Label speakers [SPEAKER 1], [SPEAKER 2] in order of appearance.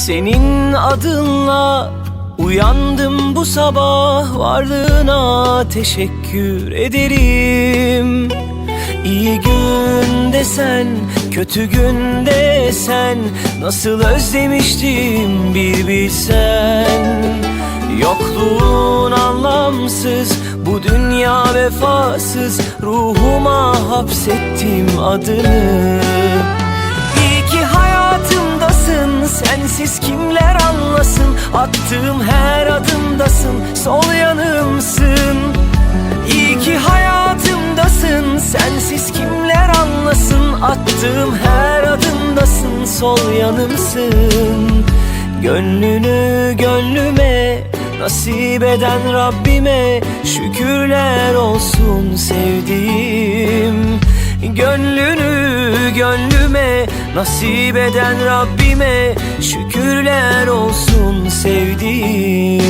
[SPEAKER 1] Senin adınla uyandım bu sabah Varlığına teşekkür ederim. İyi günde sen, kötü günde sen Nasıl özlemiştim bir bilsen. Yokluğun anlamsız, bu dünya vefasız Ruhuma hapsettim adını Sensiz kimler anlasın? Attığım her adımdasın. Sol yanımsın. İyi ki hayatımdasın. Sensiz kimler anlasın? Attığım her adımdasın. Sol yanımsın. Gönlünü gönlüme Nasip eden Rabbime Şükürler olsun sevdiğim. Gönlünü gönlüme Nasip eden Rabbime Şükürler sevdiğim.